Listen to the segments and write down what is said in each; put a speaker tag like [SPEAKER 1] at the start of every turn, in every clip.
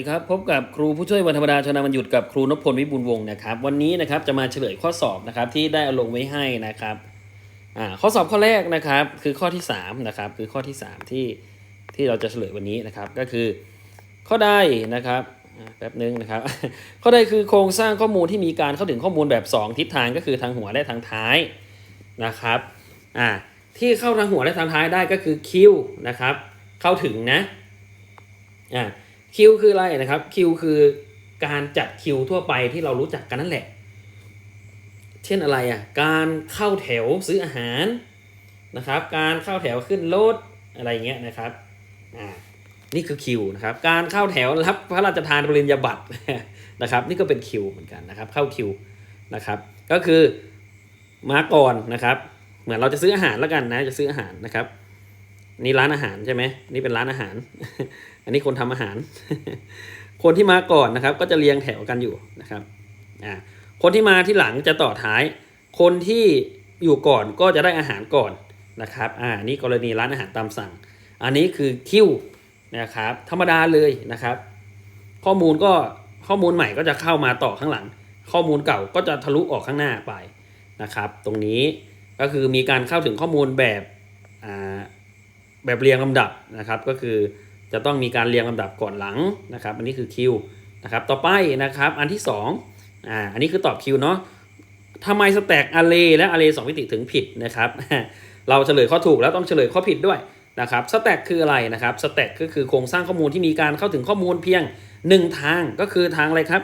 [SPEAKER 1] ดีครับ พบกับครูผู้ช่วยวันธรรมดาชนะวันหยุดกับครูนพพลวิบูลย์วงศ์นะครับ วันนี้นะครับจะมาเฉลยข้อสอบนะครับที่ได้เอาลงไว้ให้นะครับอ่าข้อสอบข้อแรกนะครับ คือข้อที่3นะครับคือข้อที่ 3 ที่ที่เราจะเฉลยวันนี้นะครับ ก็คือ ข้อใดนะครับแป๊บนึงนะครับ ข้อใดคือโครงสร้างข้อมูลที่มีการเข้าถึงข้อมูลแบบ 2 ทิศทางก็คือทางหัวและทางท้ายนะครับอ่าที่เข้าทางหัวและทางท้ายได้ก็คือคิวนะครับ เข้าถึงนะอ่า คิวคืออะไรนะครับคิวคือการจัดคิวทั่วไปที่เรารู้จักกันนั่นแหละ เช่นอะไรอะการเข้าแถวซื้ออาหารนะครับ การเข้าแถวขึ้นรถอะไรเงี้ยนะครับอ่านี่คือคิวนะครับ การเข้าแถวรับพระราชทานปริญญาบัตรนะครับ นี่ก็เป็นคิวเหมือนกันนะครับ เข้าคิวนะครับ ก็คือมาก่อนนะครับ เหมือนเราจะซื้ออาหารแล้วกันนะจะซื้ออาหารนะครับ นี่ร้านอาหารใช่ไหมนี่เป็นร้านอาหาร อันนี้คนทำอาหาร คนที่มาก่อนนะครับ ก็จะเรียงแถวกันอยู่นะครับอ่าคนที่มาที่หลังจะต่อท้าย คนที่อยู่ก่อนก็จะได้อาหารก่อนนะครับอ่านี่กรณีร้านอาหารตามสั่ง อันนี้คือคิวนะครับธรรมดาเลยนะครับ ข้อมูลก็ข้อมูลใหม่ก็จะเข้ามาต่อข้างหลัง ข้อมูลเก่าก็จะทะลุออกข้างหน้าไปนะครับ ตรงนี้ก็คือมีการเข้าถึงข้อมูลแบบอ่า แบบเรียงลำดับนะครับ ก็คือจะต้องมีการเรียงลำดับก่อนหลังนะครับ อันนี้คือคิวนะครับ ต่อไปนะครับอันที่2อ่าอันนี้คือตอบคิวเนาะทำไมสแต็กอาร์เรและอาร์เรสองมิติถึงผิดนะครับ เราเฉลยข้อถูกแล้วต้องเฉลยข้อผิดด้วยนะครับสแต็กคืออะไรนะครับสแต็กก็คือโครงสร้างข้อมูลที่มีการเข้าถึงข้อมูลเพียง 1 ทางก็คือทางอะไรครับ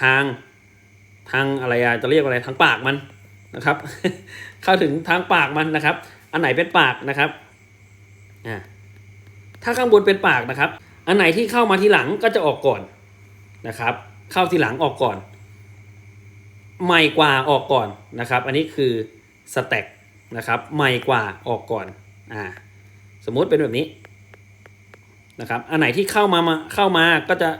[SPEAKER 1] ทางทางอะไรจะเรียกอะไรทางปากมันนะครับ เข้าถึงทางปากมันนะครับ อันไหนเป็นปากนะครับ ถ้าข้างบนเป็นปากนะครับ อันไหนที่เข้ามาทีหลังก็จะออกก่อนนะครับ เข้าทีหลังออกก่อน ใหม่กว่าออกก่อนนะครับ อันนี้คือสแต็กนะครับใหม่กว่าออกก่อนอ่าสมมุติเป็นแบบนี้นะครับอันไหนที่เข้ามามาเข้ามาก็จะ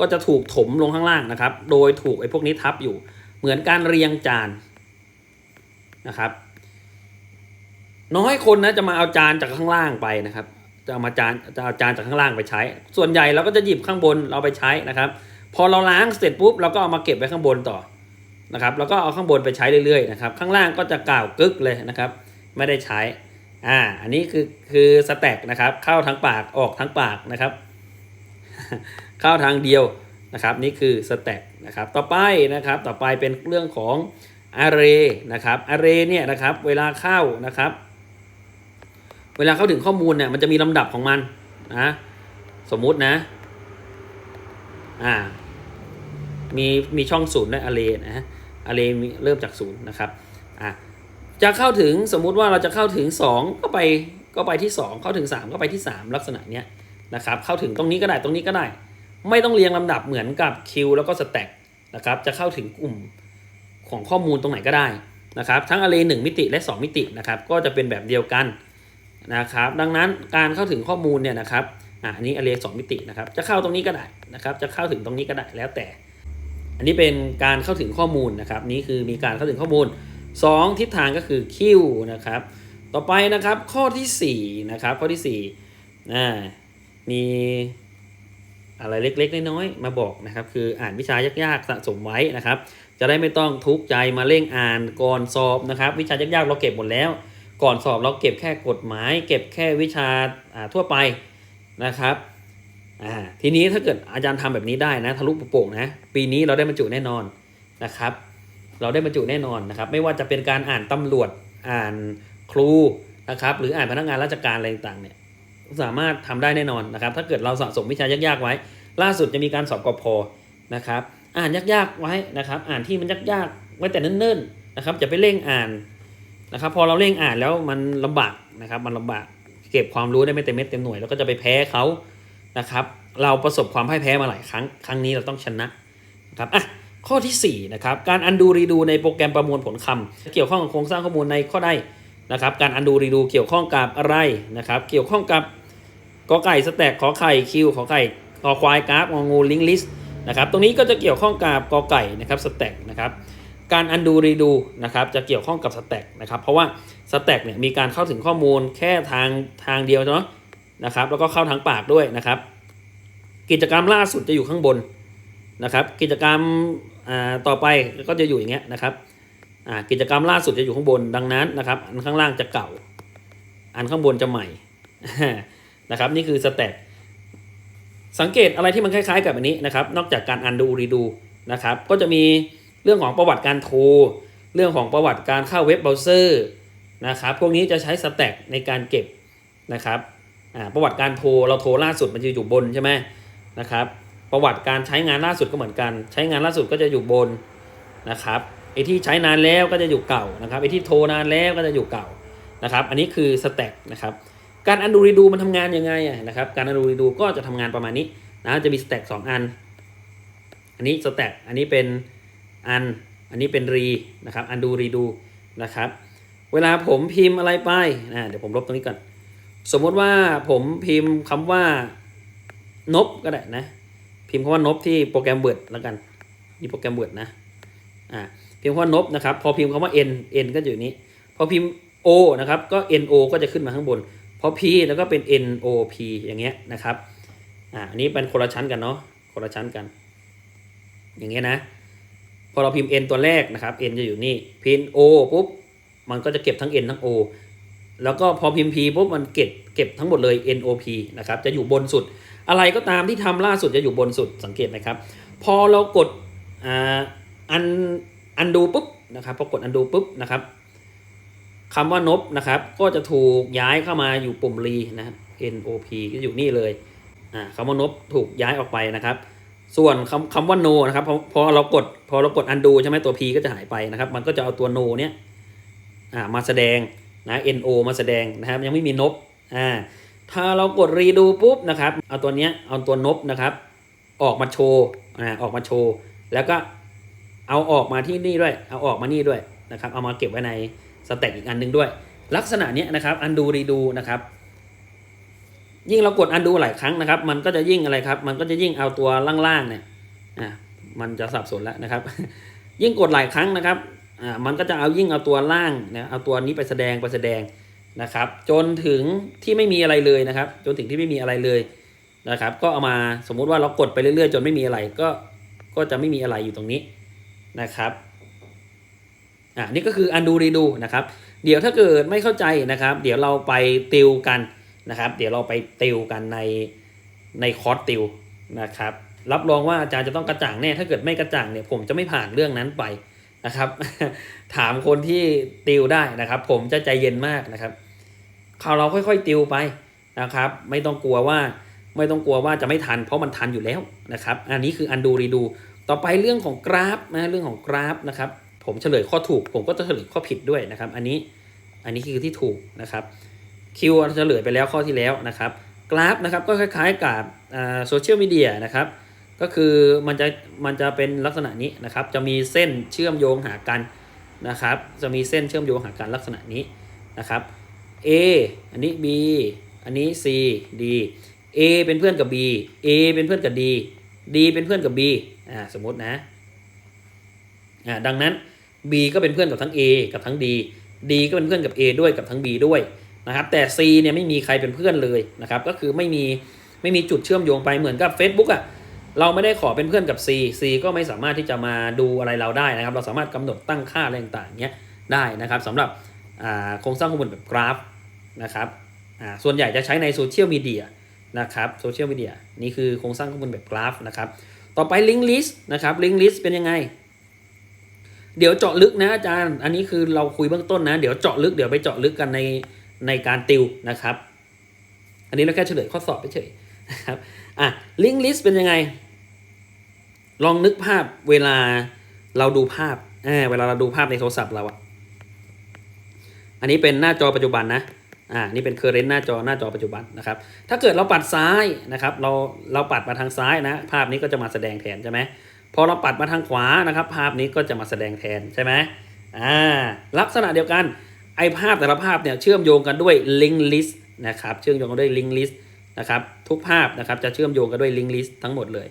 [SPEAKER 1] ก็จะถูกถมลงข้างล่างนะครับ โดยถูกไอ้พวกนี้ทับอยู่เหมือนการเรียงจานนะครับ น้อยคนนะจะมาเอาจานจากข้างล่างไปนะครับ จะเอามาจานจะเอาจานจากข้างล่างไปใช้ ส่วนใหญ่เราก็จะหยิบข้างบนเราไปใช้นะครับ พอเราล้างเสร็จปุ๊บเราก็เอามาเก็บไว้ข้างบนต่อนะครับ แล้วก็เอาข้างบนไปใช้เรื่อยๆนะครับ ข้างล่างก็จะกล่าวกึกเลยนะครับ ไม่ได้ใช้ อ่า อันนี้คือคือสแต็กนะครับ เข้าทั้งปากออกทั้งปากนะครับ เข้าทางเดียวนะครับ นี่คือสแต็กนะครับ ต่อไปนะครับ ต่อไปเป็นเรื่องของ array นะครับ array เนี่ยนะครับ เวลาเข้านะครับ เวลาเข้าถึงข้อมูลเนี่ยมันจะมีลำดับของมันนะสมมุตินะอ่ามีมีช่องศูนย์ด้วย array นะ array มีเริ่มจากศูนย์นะครับอ่าจะเข้าถึงสมมุติว่าเราจะเข้าถึง 2 ก็ไปก็ไปที่ 2 เข้าถึง 3 ก็ไปที่ 3 ลักษณะเนี้ยนะครับเข้าถึงตรงนี้ก็ได้ตรงนี้ก็ได้ ไม่ต้องเรียงลำดับเหมือนกับคิวแล้วก็สแต็กนะครับจะเข้าถึงกลุ่มของข้อมูลตรงไหนก็ได้นะครับทั้ง array 1มิติและ 2 มิตินะครับก็จะเป็นแบบเดียวกัน นะครับ ดังนั้นการเข้าถึงข้อมูลเนี่ยนะครับอันนี้ array 2มิตินะครับ จะเข้าตรงนี้ก็ได้นะครับ จะเข้าถึงตรงนี้ก็ได้แล้วแต่ อันนี้เป็นการเข้าถึงข้อมูลนะครับ นี่คือมีการเข้าถึงข้อมูล 2 ทิศทางก็คือ Q นะครับ ต่อไปนะครับข้อที่4นะครับข้อที่4อ่ามีอะไรเล็กๆน้อยๆมาบอกนะครับคืออ่านวิชายากๆสะสมไว้นะครับ จะได้ไม่ต้องทุกข์ใจมาเร่งอ่านก่อนสอบนะครับ วิชายากๆเราเก็บหมดแล้ว ก่อนสอบเราเก็บแค่กฎหมาย เก็บแค่วิชาทั่วไปนะครับทีนี้ถ้าเกิดอาจารย์ทำแบบนี้ได้นะทะลุปโป่งนะปีนี้เราได้บรรจุแน่นอนนะครับ เราได้บรรจุแน่นอนนะครับ ไม่ว่าจะเป็นการอ่านตำรวจอ่านครูนะครับหรืออ่านพนักงานราชการอะไรต่างๆเนี่ยสามารถทำได้แน่นอนนะครับ ถ้าเกิดเราสะสมวิชายากๆไว้ ล่าสุดจะมีการสอบกพนะครับ อ่านยากๆไว้นะครับ อ่านที่มันยากๆไว้แต่เนิ่นๆนะครับจะไปเร่งอ่าน นะครับพอเราเร่งอ่านแล้วมันลำบากนะครับมันลำบากเก็บความรู้ได้ไม่เต็มเม็ดเต็มหน่วยแล้วก็จะไปแพ้เขานะครับเราประสบความพ่ายแพ้มาหลายครั้ง ครั้งนี้เราต้องชนะนะครับอะข้อที่4นะครับการอันดูรีดูในโปรแกรมประมวลผลคำเกี่ยวข้องกับโครงสร้างข้อมูลในข้อใดนะครับการอันดูรีดูเกี่ยวข้องกับอะไรนะครับเกี่ยวข้องกับกอไก่สแต็กขอไข่คิวขอไข่ขอควายกราฟงองูลิงลิสนะครับตรงนี้ก็จะเกี่ยวข้องกับกอไก่นะครับสแต็กนะครับ การอันดูรีดูนะครับจะเกี่ยวข้องกับสแต็กนะครับเพราะว่าสแต็กเนี่ยมีการเข้าถึงข้อมูลแค่ทางทางเดียวเนาะนะครับแล้วก็เข้าทางปากด้วยนะครับ กิจกรรมล่าสุดจะอยู่ข้างบนนะครับ กิจกรรมอ่าต่อไปก็จะอยู่อย่างเงี้ยนะครับอ่ากิจกรรมล่าสุดจะอยู่ข้างบนดังนั้นนะครับ อันข้างล่างจะเก่า อันข้างบนจะใหม่นะครับ นี่คือสแต็กสังเกตอะไรที่มันคล้ายๆ กับอันนี้นะครับ นอกจากการ undo redo นะครับ ก็จะมี เรื่องของประวัติการโทร เรื่องของประวัติการเข้าเว็บเบราว์เซอร์นะครับ พวกนี้จะใช้สแต็กในการเก็บนะครับประวัติการโทรเราโทรล่าสุดมันจะอยู่บนใช่ไหมนะครับ ประวัติการใช้งานล่าสุดก็เหมือนกัน ใช้งานล่าสุดก็จะอยู่บนนะครับไอที่ใช้นานแล้วก็จะอยู่เก่านะครับไอที่โทรนานแล้วก็จะอยู่เก่านะครับ อันนี้คือสแต็กนะครับการอันดูรีดูมันทำงานยังไงนะครับ การอันดูรีดูก็จะทำงานประมาณนี้นะจะมีสแต็กสองอัน อันนี้สแต็กอันนี้เป็น อัน อันนี้เป็นรีนะครับอันดูรีดูนะครับ เวลาผมพิมพ์อะไรไปนะเดี๋ยวผมลบตรงนี้ก่อน สมมติว่าผมพิมพ์คำว่านบก็ได้นะ พิมพ์คำว่านบที่โปรแกรมเบิร์ดแล้วกันนี่โปรแกรมเบิร์ดนะอ่าพิมพ์คำว่านบนะครับ พอพิมพ์คำว่า n n ก็อยู่นี้ พอพิมพ์ o นะครับก็ n o ก็จะขึ้นมาข้างบน พอ p แล้วก็เป็น n o p อย่างเงี้ยนะครับอ่าอันนี้เป็นคนละชั้นกันเนาะคนละชั้นกัน อย่างเงี้ยนะ พอเราพิมพ์ n ตัวแรกนะครับ n จะอยู่นี่พิมพ์ o ปุ๊บมันก็จะเก็บทั้ง n ทั้ง o แล้วก็พอพิมพ์ p ปุ๊บมันเก็บเก็บทั้งหมดเลย n o p นะครับจะอยู่บนสุด อะไรก็ตามที่ทำล่าสุดจะอยู่บนสุดสังเกตนะครับ พอเรากดอันอันดูปุ๊บนะครับพอกดอันดูปุ๊บนะครับคำว่านบนะครับ ก็จะถูกย้ายเข้ามาอยู่ปุ่มรีนะ N O P ก็อยู่นี่เลยอ่าคำว่านบถูกย้ายออกไปนะครับ ส่วนคำคำว่า no นะครับพอพอเรากดพอเรากด undo ใช่ไหมตัว p ก็จะหายไปนะครับ มันก็จะเอาตัว no เนี้ยอ่ามาแสดงนะ no มาแสดงนะครับ ยังไม่มีนบอ่าถ้าเรากดรีดูปุ๊บนะครับ เอาตัวเนี้ยเอาตัวนบนะครับ ออกมาโชว์อ่าออกมาโชว์ แล้วก็เอาออกมาที่นี่ด้วย เอาออกมานี่ด้วยนะครับ เอามาเก็บไว้ในสแต็กอีกอันหนึงด้วย ลักษณะเนี้ยนะครับอันดูรีดูนะครับ ยิ่งเรากดอันดูหลายครั้งนะครับ มันก็จะยิ่งอะไรครับ มันก็จะยิ่งเอาตัวล่างๆเนี่ยอ่ามันจะสับสนแล้วนะครับ ยิ่งกดหลายครั้งนะครับอ่ามันก็จะเอายิ่งเอาตัวล่างเนะเอาตัวนี้ไปแสดงไปแสดงนะครับ จนถึงที่ไม่มีอะไรเลยนะครับ จนถึงที่ไม่มีอะไรเลยนะครับ ก็เอามาสมมุติว่าเรากดไปเรื่อยๆ จนไม่มีอะไรก็ก็จะไม่มีอะไรอยู่ตรงนี้นะครับอ่านี่ก็คือ undo redo นะครับ เดี๋ยวถ้าเกิดไม่เข้าใจนะครับ เดี๋ยวเราไปติวกัน นะครับ เดี๋ยวเราไปติวกันในในคอร์สติวนะครับ รับรองว่าอาจารย์จะต้องกระจ่างแน่ ถ้าเกิดไม่กระจ่างเนี่ยผมจะไม่ผ่านเรื่องนั้นไปนะครับ ถามคนที่ติวได้นะครับ ผมจะใจเย็นมากนะครับข่าวเราค่อยๆติวไปนะครับ ไม่ต้องกลัวว่าไม่ต้องกลัวว่าจะไม่ทัน เพราะมันทันอยู่แล้วนะครับ อันนี้คืออันดูรีดู ต่อไปเรื่องของกราฟนะเรื่องของกราฟนะครับ ผมเฉลยข้อถูก ผมก็จะเฉลยข้อผิดด้วยนะครับ อันนี้อันนี้คือที่ถูกนะครับ คิวเฉลยไปแล้วข้อที่แล้วนะครับ กราฟนะครับก็คล้ายๆกับโซเชียลมีเดียนะครับก็คือมันจะมันจะเป็นลักษณะนี้นะครับจะมีเส้นเชื่อมโยงหากันนะครับจะมีเส้นเชื่อมโยงหากันลักษณะนี้นะครับ A อันนี้ B อันนี้ C D A เป็นเพื่อนกับ B A เป็นเพื่อนกับ D D เป็นเพื่อนกับ B อ่าสมมตินะอ่าดังนั้น B ก็เป็นเพื่อนกับทั้ง A กับทั้ง D D ก็เป็นเพื่อนกับ A ด้วยกับทั้ง B ด้วย นะครับแต่ C เนี่ยไม่มีใครเป็นเพื่อนเลยนะครับก็คือไม่มีไม่มีจุดเชื่อมโยงไปเหมือนกับ Facebook อะเราไม่ได้ขอเป็นเพื่อนกับ C C ก็ไม่สามารถที่จะมาดูอะไรเราได้นะครับ เราสามารถกำหนดตั้งค่าอะไรต่างๆเงี้ยได้นะครับสำหรับอ่าโครงสร้างข้อมูลแบบกราฟนะครับอ่าส่วนใหญ่จะใช้ในโซเชียลมีเดียนะครับโซเชียลมีเดียนี่คือโครงสร้างข้อมูลแบบกราฟนะครับต่อไปลิงก์ลิสต์นะครับลิงก์ลิสต์เป็นยังไง เดี๋ยวเจาะลึกนะอาจารย์ อันนี้คือเราคุยเบื้องต้นนะ เดี๋ยวเจาะลึกเดี๋ยวไปเจาะลึกกันใน ในการติวนะครับ อันนี้เราแค่เฉลยข้อสอบไปเฉยนะครับอะลิงก์ลิสต์เป็นยังไง ลองนึกภาพเวลาเราดูภาพอ่าเวลาเราดูภาพในโทรศัพท์เราอะอันนี้เป็นหน้าจอปัจจุบันนะอ่านี่เป็นเคอร์เรนต์หน้าจอหน้าจอปัจจุบันนะครับ ถ้าเกิดเราปัดซ้ายนะครับ เราเราปัดมาทางซ้ายนะ ภาพนี้ก็จะมาแสดงแทนใช่ไหมพอเราปัดมาทางขวานะครับ ภาพนี้ก็จะมาแสดงแทนใช่ไหมอ่าลักษณะเดียวกัน ไอภาพแต่ละภาพเนี่ยเชื่อมโยงกันด้วย link list นะครับเชื่อมโยงกันด้วย link list นะครับทุกภาพนะครับจะเชื่อมโยงกันด้วย link list ทั้งหมดเลย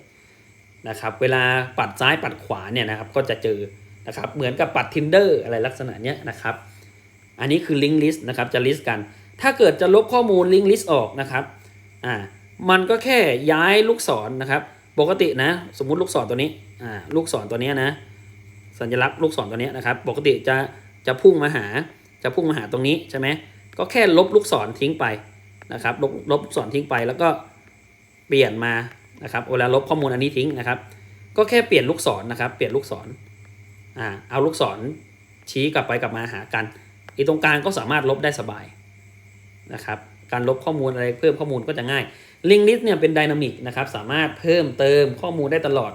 [SPEAKER 1] นะครับเวลาปัดซ้ายปัดขวาเนี่ยนะครับก็จะเจอนะครับเหมือนกับปัด tinder อะไรลักษณะเนี้ยนะครับอันนี้คือ link list นะครับจะ list กัน ถ้าเกิดจะลบข้อมูล link list ออกนะครับอ่ามันก็แค่ย้ายลูกศรนะครับ ปกตินะสมมุติลูกศรตัวนี้อ่าลูกศรตัวเนี้ยนะสัญลักษณ์ลูกศรตัวเนี้ยนะครับ ปกติจะจะพุ่งมาหา จะพุ่งมาหาตรงนี้ใช่ไหมก็แค่ลบลูกศรทิ้งไปนะครับลบลบลูกศรทิ้งไปแล้วก็เปลี่ยนมานะครับเวลาลบข้อมูลอันนี้ทิ้งนะครับ ก็แค่เปลี่ยนลูกศรนะครับ เปลี่ยนลูกศรอ่าเอาลูกศรชี้กลับไปกลับมาหากันอีตรงกลางก็สามารถลบได้สบายนะครับการลบข้อมูลอะไรเพิ่มข้อมูลก็จะง่ายลิงก์ลิสต์เนี่ยเป็นไดนามิกนะครับสามารถเพิ่มเติมข้อมูลได้ตลอด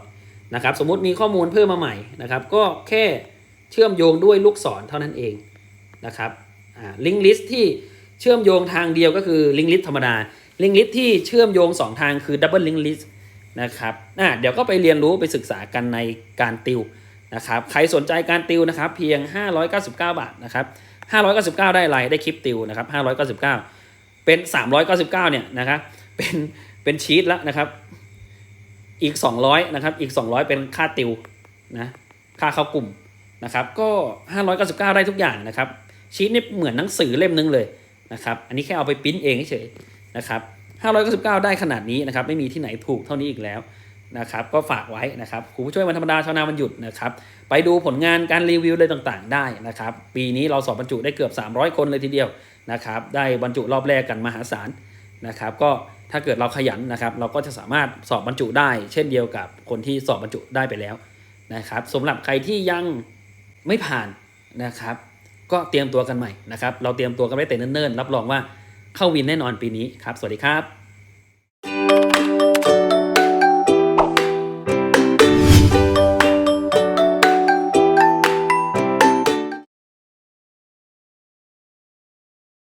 [SPEAKER 1] นะครับ สมมุติมีข้อมูลเพิ่มมาใหม่นะครับ ก็แค่เชื่อมโยงด้วยลูกศรเท่านั้นเอง นะครับลิงก์ลิสต์ที่เชื่อมโยงทางเดียวก็คือลิงก์ลิสต์ธรรมดาลิงก์ลิสต์ที่เชื่อมโยงสองทางคือดับเบิลลิงก์ลิสต์นะครับเดี๋ยวก็ไปเรียนรู้ไปศึกษากันในการติวนะครับใครสนใจการติวนะครับเพียง 599 บาทนะครับ599 ได้อะไรได้คลิปติวนะครับ599 เป็น 399เนี่ยนะครับเป็นเป็นชีตแล้วนะครับอีก 200นะครับอีก 200 เป็นค่าติวนะค่าเข้ากลุ่มนะครับก็ 599 ได้ทุกอย่างนะครับ ชีตนี่เหมือนหนังสือเล่มนึงเลยนะครับ อันนี้แค่เอาไปปริ้นเองเฉยนะครับ599 ได้ขนาดนี้นะครับ ไม่มีที่ไหนถูกเท่านี้อีกแล้วนะครับ ก็ฝากไว้นะครับครูผู้ช่วยวันธรรมดาชาวนาวันหยุดนะครับ ไปดูผลงานการรีวิวอะไรต่างๆ ได้นะครับ ปีนี้เราสอบบรรจุได้เกือบ 300 คนเลยทีเดียวนะครับ ได้บรรจุรอบแรกกันมหาศาลนะครับ ก็ถ้าเกิดเราขยันนะครับ เราก็จะสามารถสอบบรรจุได้ เช่นเดียวกับคนที่สอบบรรจุได้ไปแล้วนะครับสำหรับใครที่ยังไม่ผ่านนะครับ ก็เตรียมตัวกันใหม่นะครับ เราเตรียมตัวกันไว้แต่เนิ่นๆ รับรองว่าเข้าวินแน่นอนปีนี้ครับ สวัสดีครับ